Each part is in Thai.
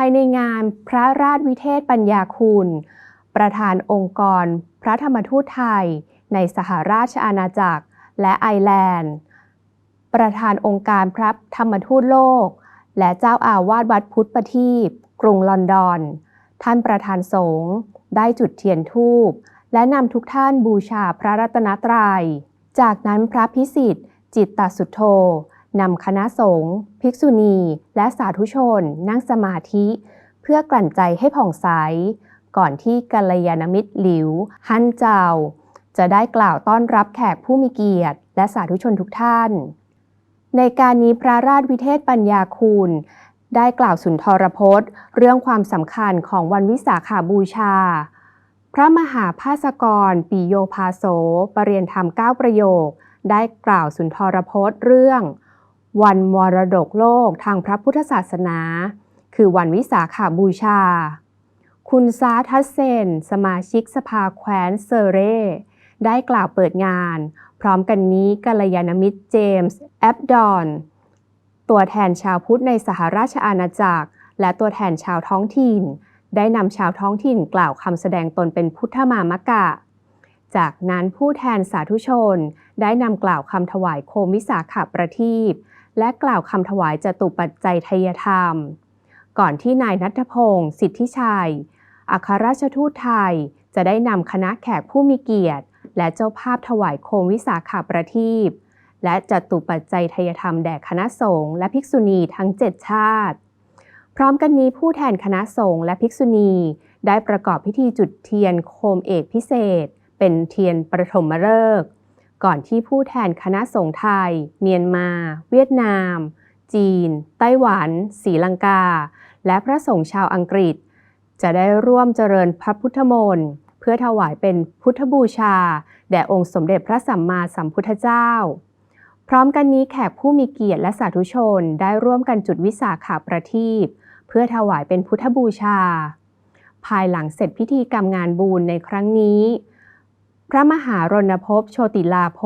ายในงานพระราชวิเทศปัญญาคุณ ประธานองค์กร พระธรรมทูตไทย ในสหราชอาณาจักรและไอร์แลนด์ ประธานองค์การพระธรรมทูตโลก และเจ้าอาวาสวัดพุทธประทีปกรุงลอนดอน ท่านประธานสงฆ์ได้จุดเทียนธูป และนำทุกท่านบูชาพระรัตนตรยัย จากนั้นพระพิสิทธิ์จิตตสุโธ นำคณะสงฆ์ภิกษุณี และสาธุชน นั่งสมาธิ เพื่อกลั่นใจให้ผ่องใส ก่อนที่กัลยาณมิตรหลิว ฮั่นเจ้า จะได้กล่าวต้อนรับแขกผู้มีเกียรติ และสาธุชนทุกท่าน ในการนี้พระราชวิเทศปัญญาคุณได้กล่าวสุนทรพจน์ เรื่องความสำคัญของวันวิสาขาบูชา พระมหาภาสกรปิโยภาโสปรเรียนธรรมเก้าประโยค ได้กล่าวสุนทรพจน์เรื่อง วันมรดกโลกทางพระพุทธศาสนา คือวันวิสาขาบูชา คุณซาทัสเซน สมาชิกสภาแคว้นเซเร ได้กล่าวเปิดงาน พร้อมกันนี้กัลยาณมิตรเจมส์แอบดอน ตัวแทนชาวพุทธในสหราชอาณาจักร และตัวแทนชาวท้องถิ่น ได้นำชาวท้องถิ่นกล่าวคำแสดงตนเป็นพุทธมามกะจากนั้นผู้แทนสาธุชน ได้นำกล่าวคำถวายโคมวิสาขาประทีป และกล่าวคำถวายจตุปัจจัยทยธรรม ก่อนที่นายนัทพงศ์สิทธิชัย อัครราชทูตไทย จะได้นำคณะแขกผู้มีเกียรติ และเจ้าภาพถวายโคมวิสาขาประทีปและจตุปัจจัยทยธรรมแด่คณะสงฆ์และภิกษุณีทั้ง7ชาติ พร้อมกันนี้ผู้แทนคณะสงฆ์และภิกษุณี ได้ประกอบพิธีจุดเทียนโคมเอกพิเศษ เป็นเทียนประถมฤกษ์ ก่อนที่ผู้แทนคณะสงฆ์ไทย เมียนมา เวียดนาม จีน ไต้หวันศรีลังกา และพระสงฆ์ชาวอังกฤษ จะได้ร่วมเจริญพระพุทธมนต์เพื่อถวายเป็นพุทธบูชา แด่องค์สมเด็จพระสัมมาสัมพุทธเจ้า พร้อมกันนี้แขกผู้มีเกียรติและสาธุชนได้ร่วมกันจุดวิสาขาประทีปเพื่อถวายเป็นพุทธบูชา ภายหลังเสร็จพิธีกรรมงานบุญในครั้งนี้ พระมหารณภพโชติลาโพ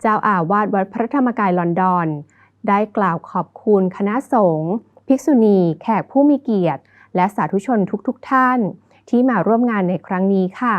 เจ้าอาวาสวัดพระธรรมกายลอนดอน ได้กล่าวขอบคุณคณะสงฆ์ภิกษุณี แขกผู้มีเกียรติ และสาธุชนทุกๆทท่าน ที่มาร่วมงานในครั้งนี้ค่ะ